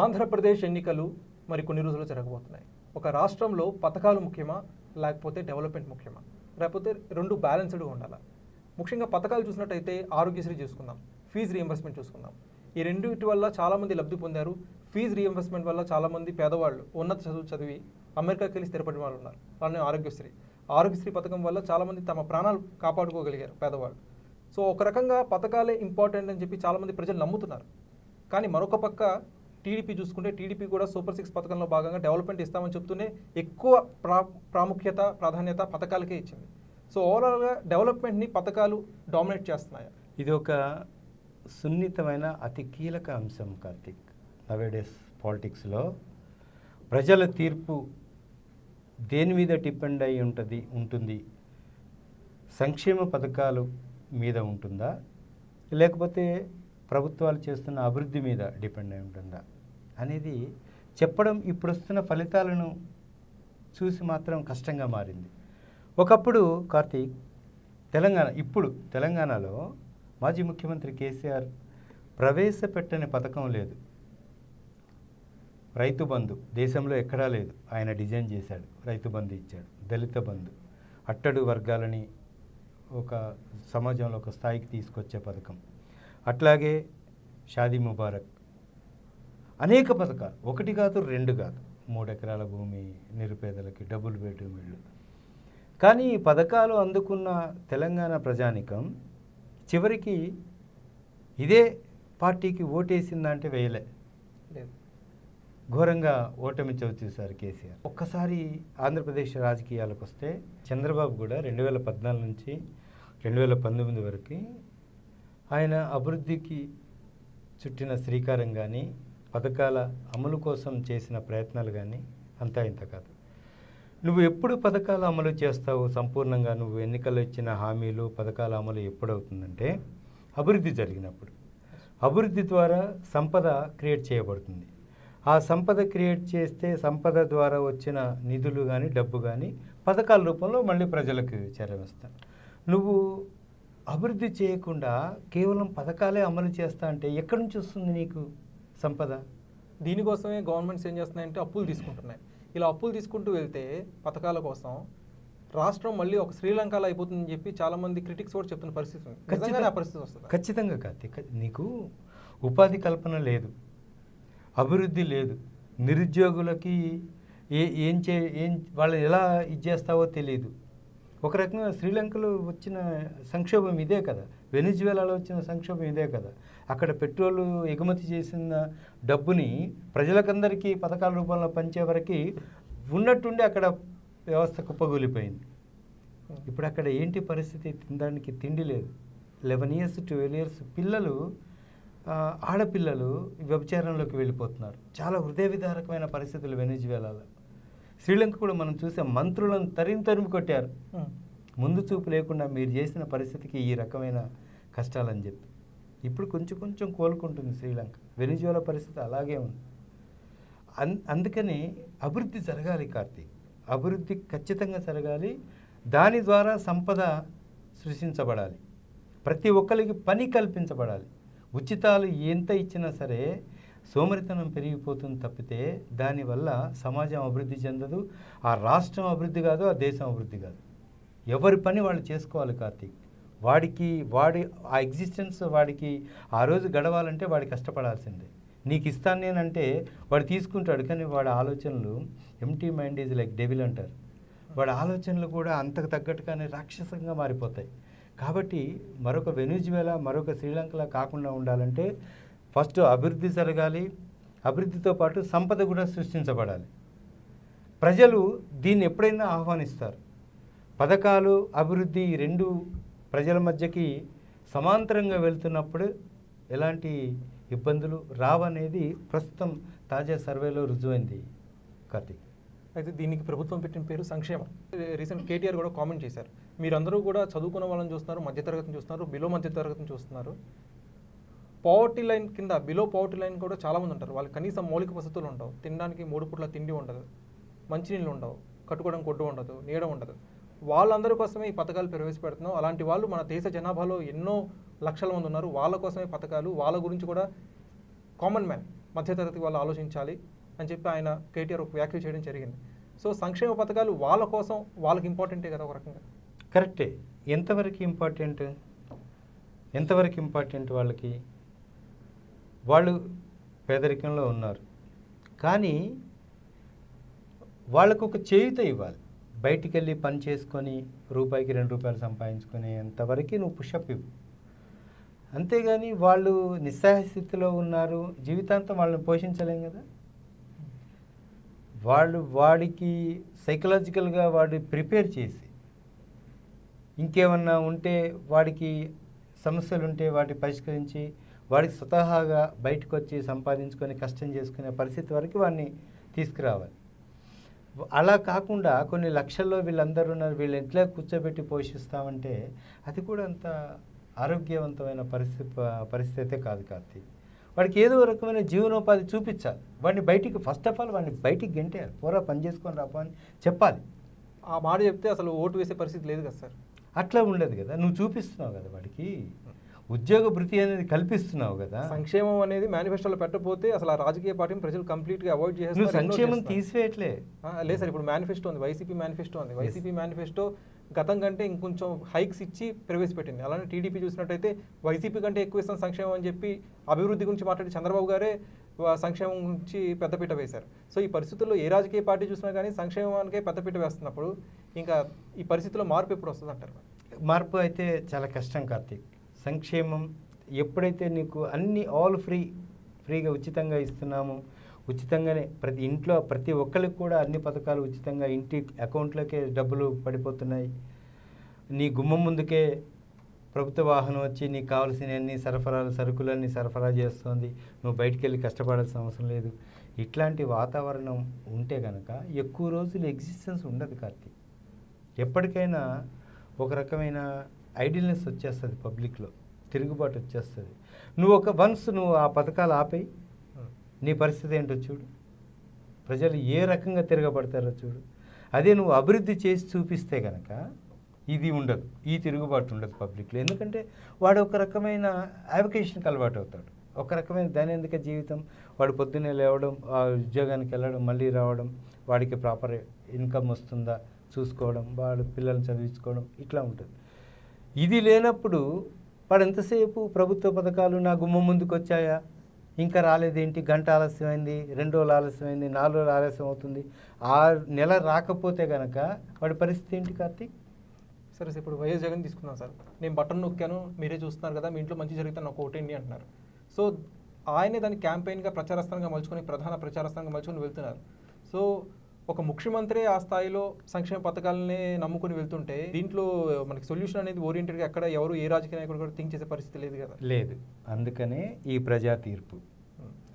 ఆంధ్రప్రదేశ్ ఎన్నికలు మరి కొన్ని రోజులు జరగబోతున్నాయి. ఒక రాష్ట్రంలో పథకాలు ముఖ్యమా? లేకపోతే డెవలప్మెంట్ ముఖ్యమా? లేకపోతే రెండు బ్యాలెన్స్డ్గా ఉండాలా? ముఖ్యంగా పథకాలు చూసినట్టయితే ఆరోగ్యశ్రీ చూసుకుందాం ఫీజు రీఎంబర్స్మెంట్ చూసుకుందాం. ఈ రెండింటి వల్ల చాలామంది లబ్ధి పొందారు. ఫీజు రీఎంబర్స్మెంట్ వల్ల చాలామంది పేదవాళ్ళు ఉన్నత చదువు చదివి అమెరికాకి వెళ్ళి స్థిరపడిన వాళ్ళు ఉన్నారు. అలానే ఆరోగ్యశ్రీ ఆరోగ్యశ్రీ పథకం వల్ల చాలామంది తమ ప్రాణాలు కాపాడుకోగలిగారు పేదవాళ్ళు. సో ఒక రకంగా పథకాలే ఇంపార్టెంట్ అని చెప్పి చాలామంది ప్రజలు నమ్ముతున్నారు. కానీ మరొక పక్క టీడీపీ చూసుకుంటే టీడీపీ కూడా సూపర్ సిక్స్ పథకంలో భాగంగా డెవలప్మెంట్ ఇస్తామని చెప్తూనే ఎక్కువ ప్రా ప్రాముఖ్యత ప్రాధాన్యత పథకాలకే ఇచ్చింది. సో ఓవరాల్గా డెవలప్మెంట్ని పథకాలు డామినేట్ చేస్తున్నాయి? ఇది ఒక సున్నితమైన అతి కీలక అంశం కార్తిక్. నవేడేస్ పాలిటిక్స్లో ప్రజల తీర్పు దేని మీద డిపెండ్ అయి ఉంటుంది ఉంటుంది? సంక్షేమ పథకాలు మీద ఉంటుందా? లేకపోతే ప్రభుత్వాలు చేస్తున్న అభివృద్ధి మీద డిపెండ్ అయి ఉంటుందా? అనేది చెప్పడం ఇప్పుడు వస్తున్న ఫలితాలను చూసి మాత్రం కష్టంగా మారింది. ఒకప్పుడు కార్తీక్ తెలంగాణ ఇప్పుడు తెలంగాణలో మాజీ ముఖ్యమంత్రి కేసీఆర్ ప్రవేశపెట్టని పథకం లేదు. రైతు బంధు దేశంలో ఎక్కడా లేదు. ఆయన డిజైన్ చేశాడు రైతు బంధు ఇచ్చాడు దళిత బంధు. అట్టడు వర్గాలని ఒక సమాజంలో ఒక స్థాయికి తీసుకొచ్చే పథకం. అట్లాగే షాదీ ముబారక్ అనేక పథకాలు. ఒకటి కాదు రెండు కాదు. మూడు ఎకరాల భూమి నిరుపేదలకి డబుల్ బెడ్రూమ్ ఇళ్ళు. కానీ ఈ పథకాలు అందుకున్న తెలంగాణ ప్రజానికం చివరికి ఇదే పార్టీకి ఓటేసిందంటే వేయలే. ఘోరంగా ఓటమి చవి చూశారు కేసీఆర్. ఒక్కసారి ఆంధ్రప్రదేశ్ రాజకీయాలకు వస్తే చంద్రబాబు కూడా రెండు వేల పద్నాలుగు నుంచి రెండు వేల పంతొమ్మిది వరకు ఆయన అభివృద్ధికి చుట్టిన శ్రీకారం కానీ పథకాల అమలు కోసం చేసిన ప్రయత్నాలు కానీ అంతా ఇంత కాదు. నువ్వు ఎప్పుడు పథకాలు అమలు చేస్తావు? సంపూర్ణంగా నువ్వు ఎన్నికలు ఇచ్చిన హామీలు పథకాల అమలు ఎప్పుడవుతుందంటే అభివృద్ధి జరిగినప్పుడు. అభివృద్ధి ద్వారా సంపద క్రియేట్ చేయబడుతుంది. ఆ సంపద క్రియేట్ చేస్తే సంపద ద్వారా వచ్చిన నిధులు కానీ డబ్బు కానీ పథకాల రూపంలో మళ్ళీ ప్రజలకు చేరవేస్తాను నువ్వు అభివృద్ధి చేయకుండా కేవలం పథకాలే అమలు చేస్తా అంటే ఎక్కడి నుంచి వస్తుంది నీకు? సంపద. దీనికోసమే గవర్నమెంట్స్ ఏం చేస్తున్నాయంటే అప్పులు తీసుకుంటున్నాయి. ఇలా అప్పులు తీసుకుంటూ వెళ్తే పథకాల కోసం రాష్ట్రం మళ్ళీ ఒక శ్రీలంకలో అయిపోతుందని చెప్పి చాలా మంది క్రిటిక్స్ కూడా చెప్తున్న పరిస్థితి ఉంది. నిజంగానే ఆ పరిస్థితి వస్తుంది? ఖచ్చితంగా కార్తీక్ నీకు ఉపాధి కల్పన లేదు. అభివృద్ధి లేదు. నిరుద్యోగులకి ఏ ఏం చే ఏం వాళ్ళు ఎలా ఇది చేస్తావో తెలియదు ఒక రకంగా శ్రీలంకలో వచ్చిన సంక్షోభం ఇదే కదా. వెనిజువేలాలో వచ్చిన సంక్షోభం ఇదే కదా. అక్కడ పెట్రోల్ ఎగుమతి చేసిన డబ్బుని ప్రజలకందరికీ పథకాల రూపంలో పంచే వరకు ఉన్నట్టుండి అక్కడ వ్యవస్థ కుప్పగూలిపోయింది. ఇప్పుడు అక్కడ ఏంటి పరిస్థితి? తినడానికి తిండి లేదు. లెవెన్ ఇయర్స్ ట్వెల్వ్ ఇయర్స్ పిల్లలు ఆడపిల్లలు వ్యభిచారంలోకి వెళ్ళిపోతున్నారు. చాలా హృదయ విదారకమైన పరిస్థితులు వెనిజువేలాలో. శ్రీలంక కూడా మనం చూసే మంత్రులను తరిమి తరిమి కొట్టారు. ముందు చూపు లేకుండా మీరు చేసిన పరిస్థితికి ఈ రకమైన కష్టాలని చెప్పి. ఇప్పుడు కొంచెం కొంచెం కోలుకుంటుంది శ్రీలంక. వెనిజువల పరిస్థితి అలాగే ఉంది. అన్ అందుకని అభివృద్ధి జరగాలి కార్తీక్. అభివృద్ధి ఖచ్చితంగా జరగాలి. దాని ద్వారా సంపద సృష్టించబడాలి. ప్రతి ఒక్కరికి పని కల్పించబడాలి. ఉచితాలు ఎంత ఇచ్చినా సరే సోమరితనం పెరిగిపోతుంది తప్పితే దానివల్ల సమాజం అభివృద్ధి చెందదు. ఆ రాష్ట్రం అభివృద్ధి కాదు ఆ దేశం అభివృద్ధి కాదు. ఎవరి పని వాళ్ళు చేసుకోవాలి కార్తీక్. వాడికి వాడి ఆ ఎగ్జిస్టెన్స్ వాడికి ఆ రోజు గడవాలంటే వాడి కష్టపడాల్సిందే. నీకు ఇస్తాను నేనంటే వాడు తీసుకుంటాడు కానీ వాడి ఆలోచనలు empty mind is like devil అంటారు. వాడి ఆలోచనలు కూడా అంతకు తగ్గట్టుగానే రాక్షసంగా మారిపోతాయి. కాబట్టి మరొక వెనుజువేలా మరొక శ్రీలంకలా కాకుండా ఉండాలంటే ఫస్ట్ అభివృద్ధి జరగాలి. అభివృద్ధితో పాటు సంపద కూడా సృష్టించబడాలి. ప్రజలు దీన్ని ఎప్పుడైనా ఆహ్వానిస్తారు. పథకాలు అభివృద్ధి రెండు ప్రజల మధ్యకి సమాంతరంగా వెళ్తున్నప్పుడు ఎలాంటి ఇబ్బందులు రావనేది ప్రస్తుతం తాజా సర్వేలో రుజువైంది. కార్తీక్. అయితే దీనికి ప్రభుత్వం పెట్టిన పేరు సంక్షేమం. రీసెంట్ కేటీఆర్ కూడా కామెంట్ చేశారు. మీరందరూ కూడా చదువుకున్న వాళ్ళని చూస్తున్నారు మధ్యతరగతిని చూస్తున్నారు బిలో మధ్యతరగతిని చూస్తున్నారు. పవర్టీ లైన్ కింద బిలో పవర్టీ లైన్ కూడా చాలామంది ఉంటారు. వాళ్ళకి కనీసం మౌలిక వసతులు ఉండవు. తినడానికి మూడు పూట్ల తిండి ఉండదు. మంచినీళ్ళు ఉండవు. కట్టుకోవడం కొట్టు ఉండదు. నీడ ఉండదు. వాళ్ళందరి కోసమే ఈ పథకాలు ప్రవేశపెడుతున్నాం. అలాంటి వాళ్ళు మన దేశ జనాభాలో ఎన్నో లక్షల మంది ఉన్నారు. వాళ్ళ కోసమే పథకాలు వాళ్ళ గురించి కూడా కామన్ మ్యాన్ మధ్యతరగతి వాళ్ళు ఆలోచించాలి అని చెప్పి ఆయన కేటీఆర్ ఒక వ్యాఖ్యలు చేయడం జరిగింది. సో సంక్షేమ పథకాలు వాళ్ళ కోసం వాళ్ళకి ఇంపార్టెంటే కదా ఒక రకంగా? కరెక్టే. ఎంతవరకు ఇంపార్టెంట్ ఎంతవరకు ఇంపార్టెంట్ వాళ్ళకి? వాళ్ళు పేదరికంలో ఉన్నారు. కానీ వాళ్ళకు ఒక చేయుత ఇవ్వాలి. బయటికి వెళ్ళి పని చేసుకొని రూపాయికి రెండు రూపాయలు సంపాదించుకునే అంతవరకు నువ్వు పుషప్ ఇవ్వు. అంతేగాని వాళ్ళు నిస్సహాయ స్థితిలో ఉన్నారు జీవితాంతం వాళ్ళని పోషించలేం కదా. వాళ్ళు వాడికి సైకలాజికల్గా వాడి ప్రిపేర్ చేసి ఇంకేమన్నా ఉంటే వాడికి సమస్యలు ఉంటే వాటిని పరిష్కరించి వాడికి స్వతహాగా బయటకు వచ్చి సంపాదించుకొని కష్టం చేసుకునే పరిస్థితి వరకు వాడిని తీసుకురావాలి. అలా కాకుండా కొన్ని లక్షల్లో వీళ్ళందరూ ఉన్నారు వీళ్ళు ఎట్లా కూర్చోబెట్టి పోషిస్తామంటే అది కూడా అంత ఆరోగ్యవంతమైన పరిస్థితి పరిస్థితి కాదు కార్తీక్. వాడికి ఏదో రకమైన జీవనోపాధి చూపించాలి. వాడిని బయటికి ఫస్ట్ ఆఫ్ ఆల్ వాడిని బయటికి గెంటేయాలి. పోరా పని చేసుకొని రాపో అని చెప్పాలి. ఆ మాట చెప్తే అసలు ఓటు వేసే పరిస్థితి లేదు కదా సార్. అట్లా ఉండదు కదా. నువ్వు చూపిస్తున్నావు కదా వాడికి. ఉద్యోగ భృతి అనేది కల్పిస్తున్నావు కదా. సంక్షేమం అనేది మేనిఫెస్టోలో పెట్టకపోతే అసలు ఆ రాజకీయ పార్టీని ప్రజలు కంప్లీట్గా అవాయిడ్ చేస్తారు సంక్షేమం తీసివేయట్లే. లేదు సార్ ఇప్పుడు మేనిఫెస్టో ఉంది వైసీపీ మేనిఫెస్టో ఉంది. వైసీపీ మేనిఫెస్టో గతం కంటే ఇంకొంచెం హైక్స్ ఇచ్చి ప్రవేశపెట్టింది. అలానే టీడీపీ చూసినట్టయితే వైసీపీ కంటే ఎక్కువ ఇస్తాం సంక్షేమం అని చెప్పి అభివృద్ధి గురించి మాట్లాడి చంద్రబాబు గారే సంక్షేమం గురించి పెద్దపీట వేశారు. సో ఈ పరిస్థితుల్లో ఏ రాజకీయ పార్టీ చూసినా కానీ సంక్షేమానికే పెద్దపీట వేస్తున్నప్పుడు ఇంకా ఈ పరిస్థితిలో మార్పు ఎప్పుడు వస్తుంది అంటారు మార్పు అయితే చాలా కష్టం కార్తీక్. సంక్షేమం ఎప్పుడైతే నీకు అన్ని ఆల్ ఫ్రీ ఫ్రీగా ఉచితంగా ఇస్తున్నాము ఉచితంగానే ప్రతి ఇంట్లో ప్రతి ఒక్కరికి కూడా అన్ని పథకాలు ఉచితంగా ఇంటి అకౌంట్లోకే డబ్బులు పడిపోతున్నాయి. నీ గుమ్మం ముందుకే ప్రభుత్వ వాహనం వచ్చి నీకు కావాల్సిన అన్ని సరఫరాలు సరుకులన్నీ సరఫరా చేస్తుంది. నువ్వు బయటికి వెళ్ళి కష్టపడాల్సిన అవసరం లేదు. ఇట్లాంటి వాతావరణం ఉంటే కనుక ఎక్కువ రోజులు ఎగ్జిస్టెన్స్ ఉండదు కార్తీక్. ఎప్పటికైనా ఒక రకమైన ఐడియల్నెస్ వచ్చేస్తుంది పబ్లిక్లో తిరుగుబాటు వచ్చేస్తుంది. నువ్వు ఒక వన్స్ నువ్వు ఆ పథకాలు ఆపేయి నీ పరిస్థితి ఏంటో చూడు. ప్రజలు ఏ రకంగా తిరగబడతారో చూడు. అదే నువ్వు అభివృద్ధి చేసి చూపిస్తే కనుక ఇది ఉండదు ఈ తిరుగుబాటు ఉండదు పబ్లిక్లో. ఎందుకంటే వాడు ఒక రకమైన యావికేషన్కి అలవాటు అవుతాడు. ఒక రకమైన దైనందిక జీవితం వాడు పొద్దున్నే లేవడం ఆ ఉద్యోగానికి వెళ్ళడం మళ్ళీ రావడం వాడికి ప్రాపర్ ఇన్కమ్ వస్తుందా చూసుకోవడం వాడు పిల్లల్ని చదివించుకోవడం ఇట్లా ఉంటుంది. ఇది లేనప్పుడు వాడు ఎంతసేపు ప్రభుత్వ పథకాలు నా గుమ్మ ముందుకు వచ్చాయా ఇంకా రాలేదేంటి? గంట ఆలస్యమైంది రెండు రోజులు ఆలస్యమైంది నాలుగు రోజులు ఆలస్యం అవుతుంది. ఆ నెల రాకపోతే కనుక వాడి పరిస్థితి ఏంటి కార్తీక్? సరే సార్ ఇప్పుడు వైఎస్ జగన్ తీసుకున్నాను సార్. నేను బటన్ నొక్కాను మీరే చూస్తున్నారు కదా మీ ఇంట్లో మంచి జరిగితే నాకు ఓటేండి అంటున్నారు. సో ఆయనే దాన్ని క్యాంపెయిన్గా ప్రచారస్థానంగా మలుచుకొని ప్రధాన ప్రచారస్థానంగా మలుచుకొని వెళ్తున్నారు. సో ఒక ముఖ్యమంత్రి ఆ స్థాయిలో సంక్షేమ పథకాలనే నమ్ముకుని వెళ్తుంటే దీంట్లో మనకి సొల్యూషన్ అనేది ఓరియంటెడ్గా ఎక్కడ ఎవరు ఏ రాజకీయ నాయకుడు కూడా థింక్ చేసే పరిస్థితి లేదు కదా. లేదు. అందుకనే ఈ ప్రజా తీర్పు.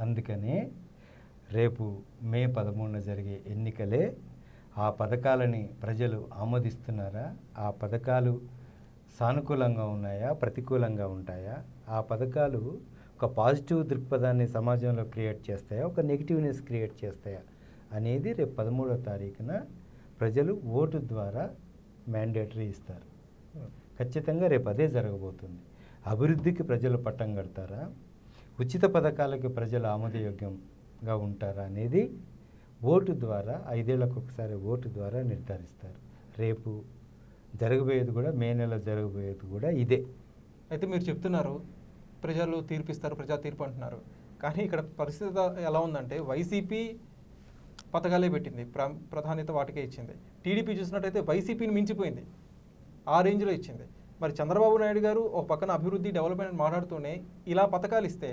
అందుకనే రేపు మే పదమూడున జరిగే ఎన్నికలే ఆ పథకాలని ప్రజలు ఆమోదిస్తున్నారా? ఆ పథకాలు సానుకూలంగా ఉన్నాయా? ప్రతికూలంగా ఉంటాయా? ఆ పథకాలు ఒక పాజిటివ్ దృక్పథాన్ని సమాజంలో క్రియేట్ చేస్తాయా? ఒక నెగిటివ్నెస్ క్రియేట్ చేస్తాయా? అనేది రేపు పదమూడో తారీఖున ప్రజలు ఓటు ద్వారా మ్యాండేటరీ ఇస్తారు. ఖచ్చితంగా రేపు అదే జరగబోతుంది. అభివృద్ధికి ప్రజలు పట్టం కడతారా? ఉచిత పథకాలకి ప్రజలు ఆమోదయోగ్యంగా ఉంటారా అనేది ఓటు ద్వారా ఐదేళ్ళకు ఒకసారి ఓటు ద్వారా నిర్ధారిస్తారు. రేపు జరగబోయేది కూడా మే నెల జరగబోయేది కూడా ఇదే. అయితే మీరు చెప్తున్నారు ప్రజలు తీర్పిస్తారు ప్రజా తీర్పు అంటున్నారు. కానీ ఇక్కడ పరిస్థితి ఎలా ఉందంటే వైసీపీ పథకాలే పెట్టింది ప్ర ప్రధాన్యత వాటికే ఇచ్చింది. టీడీపీ చూసినట్టయితే వైసీపీని మించిపోయింది ఆ రేంజ్లో ఇచ్చింది. మరి చంద్రబాబు నాయుడు గారు ఒక పక్కన అభివృద్ధి డెవలప్మెంట్ మాట్లాడుతూనే ఇలా పథకాలు ఇస్తే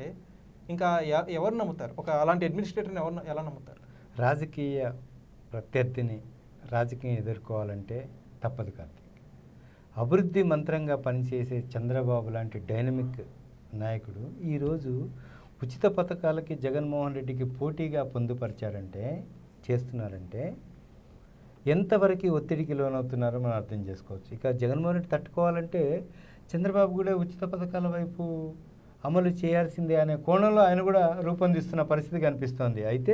ఇంకా ఎవరు నమ్ముతారు? ఒక అలాంటి అడ్మినిస్ట్రేటర్ని ఎవరు ఎలా నమ్ముతారు? రాజకీయ ప్రత్యర్థిని రాజకీయం ఎదుర్కోవాలంటే తప్పదు కార్తీక్. అభివృద్ధి మంత్రంగా పనిచేసే చంద్రబాబు లాంటి డైనమిక్ నాయకుడు ఈరోజు ఉచిత పథకాలకి జగన్మోహన్ రెడ్డికి పోటీగా పొందుపరిచారంటే చేస్తున్నారంటే ఎంతవరకు ఒత్తిడికి లోనవుతున్నారో మనం అర్థం చేసుకోవచ్చు. ఇక జగన్మోహన్ రెడ్డి తట్టుకోవాలంటే చంద్రబాబు కూడా ఉచిత పథకాల వైపు అమలు చేయాల్సిందే అనే కోణంలో ఆయన కూడా రూపొందిస్తున్న పరిస్థితి కనిపిస్తోంది. అయితే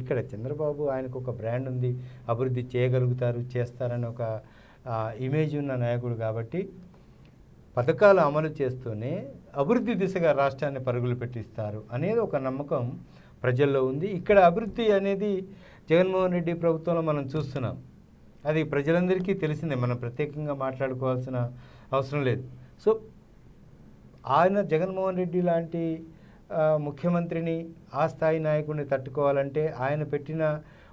ఇక్కడ చంద్రబాబు ఆయనకు ఒక బ్రాండ్ ఉంది అభివృద్ధి చేయగలుగుతారు చేస్తారని ఒక ఇమేజ్ ఉన్న నాయకుడు కాబట్టి పథకాలు అమలు చేస్తూనే అభివృద్ధి దిశగా రాష్ట్రాన్ని పరుగులు పెట్టిస్తారు అనేది ఒక నమ్మకం ప్రజల్లో ఉంది. ఇక్కడ అభివృద్ధి అనేది జగన్మోహన్ రెడ్డి ప్రభుత్వంలో మనం చూస్తున్నాం. అది ప్రజలందరికీ తెలిసిందే. మనం ప్రత్యేకంగా మాట్లాడుకోవాల్సిన అవసరం లేదు. సో ఆయన జగన్మోహన్ రెడ్డి లాంటి ముఖ్యమంత్రిని ఆ స్థాయి నాయకుడిని తట్టుకోవాలంటే ఆయన పెట్టిన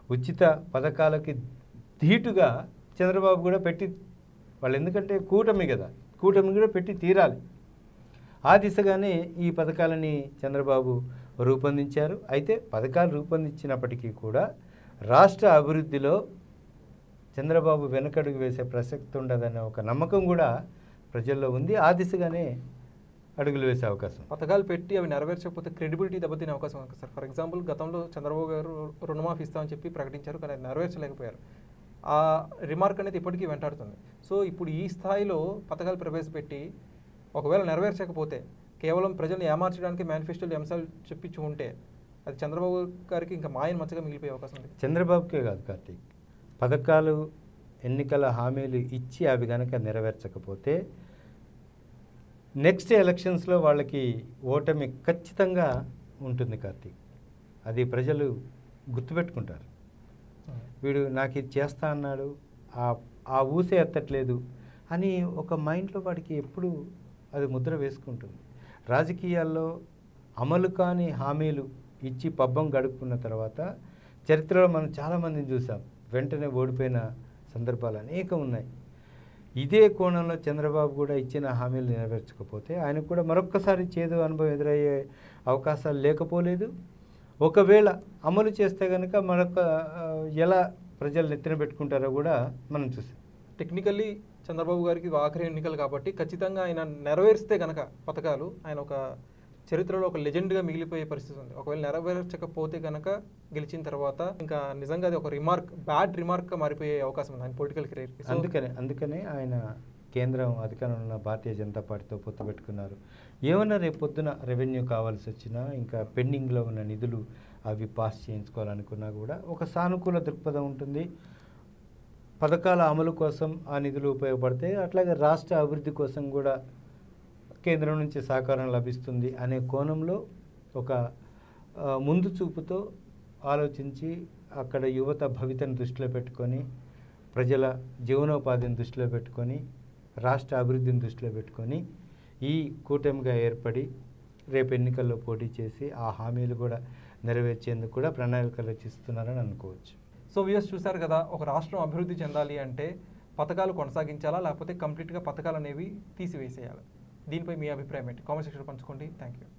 ఉచిత పథకాలకి ధీటుగా చంద్రబాబు కూడా పెట్టి వాళ్ళు ఎందుకంటే కూటమి కదా. కూటమి కూడా పెట్టి తీరాలి. ఆ దిశగానే ఈ పథకాలని చంద్రబాబు రూపొందించారు. అయితే పథకాలు రూపొందించినప్పటికీ కూడా రాష్ట్ర అభివృద్ధిలో చంద్రబాబు వెనకడుగు వేసే ప్రసక్తి ఉండదనే ఒక నమ్మకం కూడా ప్రజల్లో ఉంది. ఆ దిశగానే అడుగులు వేసే అవకాశం పథకాలు పెట్టి అవి నెరవేర్చకపోతే క్రెడిబిలిటీ దెబ్బతినే అవకాశం ఉంది సార్. ఫర్ ఎగ్జాంపుల్ గతంలో చంద్రబాబు గారు రుణమాఫీ ఇస్తామని చెప్పి ప్రకటించారు కానీ నెరవేర్చలేకపోయారు. ఆ రిమార్క్ అనేది ఇప్పటికీ వెంటాడుతుంది. సో ఇప్పుడు ఈ స్థాయిలో పథకాలు ప్రవేశపెట్టి ఒకవేళ నెరవేర్చకపోతే కేవలం ప్రజల్ని ఏమార్చడానికి మేనిఫెస్టోలు అంశాలు చెప్పించి ఉంటే అది చంద్రబాబు గారికి ఇంకా మాయన మచ్చగా మిగిలిపోయే అవకాశం ఉంది. చంద్రబాబుకే కాదు కార్తీక్. పథకాలు ఎన్నికల హామీలు ఇచ్చి అవి కనుక నెరవేర్చకపోతే నెక్స్ట్ ఎలక్షన్స్లో వాళ్ళకి ఓటమి ఖచ్చితంగా ఉంటుంది కార్తీక్. అది ప్రజలు గుర్తుపెట్టుకుంటారు. వీడు నాకు ఇది చేస్తా అన్నాడు ఆ ఆ ఊసే ఎత్తట్లేదు అని ఒక మైండ్లో వాడికి ఎప్పుడు అది ముద్ర వేసుకుంటుంది. రాజకీయాల్లో అమలు కాని హామీలు ఇచ్చి పబ్బం గడుపుకున్న తర్వాత చరిత్రలో మనం చాలామందిని చూసాం. వెంటనే ఓడిపోయిన సందర్భాలు అనేకం ఉన్నాయి. ఇదే కోణంలో చంద్రబాబు కూడా ఇచ్చిన హామీలు నెరవేర్చకపోతే ఆయనకు కూడా మరొక్కసారి చేదు అనుభవం ఎదురయ్యే అవకాశాలు లేకపోలేదు. ఒకవేళ అమలు చేస్తే కనుక మరొక ఎలా ప్రజలు నెత్తిన పెట్టుకుంటారో కూడా మనం చూసాం. టెక్నికల్లీ చంద్రబాబు గారికి ఆఖరి ఎన్నికలు కాబట్టి ఖచ్చితంగా ఆయన నెరవేరిస్తే కనుక పథకాలు ఆయన ఒక చరిత్రలో ఒక లెజెండ్గా మిగిలిపోయే పరిస్థితి ఉంది. ఒకవేళ నెరవేర్చకపోతే కనుక గెలిచిన తర్వాత ఇంకా నిజంగా అది ఒక రిమార్క్ బ్యాడ్ రిమార్క్గా మారిపోయే అవకాశం ఉంది. ఆయన పొలిటికల్ కెరీర్. అందుకనే అందుకనే ఆయన కేంద్రం అధికారంలో ఉన్న భారతీయ జనతా పార్టీతో పొత్తు పెట్టుకున్నారు. ఏమన్నా రేపు పొద్దున రెవెన్యూ కావాల్సి వచ్చినా ఇంకా పెండింగ్లో ఉన్న నిధులు అవి పాస్ చేయించుకోవాలనుకున్నా కూడా ఒక సానుకూల దృక్పథం ఉంటుంది. పథకాల అమలు కోసం ఆ నిధులు ఉపయోగపడతాయి. అట్లాగే రాష్ట్ర అభివృద్ధి కోసం కూడా కేంద్రం నుంచి సహకారం లభిస్తుంది అనే కోణంలో ఒక ముందు చూపుతో ఆలోచించి అక్కడ యువత భవితను దృష్టిలో పెట్టుకొని ప్రజల జీవనోపాధిని దృష్టిలో పెట్టుకొని రాష్ట్ర అభివృద్ధిని దృష్టిలో పెట్టుకొని ఈ కూటమిగా ఏర్పడి రేపు ఎన్నికల్లో పోటీ చేసి ఆ హామీలు కూడా నెరవేర్చేందుకు కూడా ప్రణాళికలు రచిస్తున్నారని అనుకోవచ్చు. సో వ్యూస్ చూశారు కదా ఒక రాష్ట్రం అభివృద్ధి చెందాలి అంటే పథకాలు కొనసాగించాలా లేకపోతే కంప్లీట్గా పథకాలు అనేవి తీసివేసేయాలి? దీనిపై మీ అభిప్రాయం ఏంటి? కామెంట్ సెక్షన్ పంచుకోండి. Thank you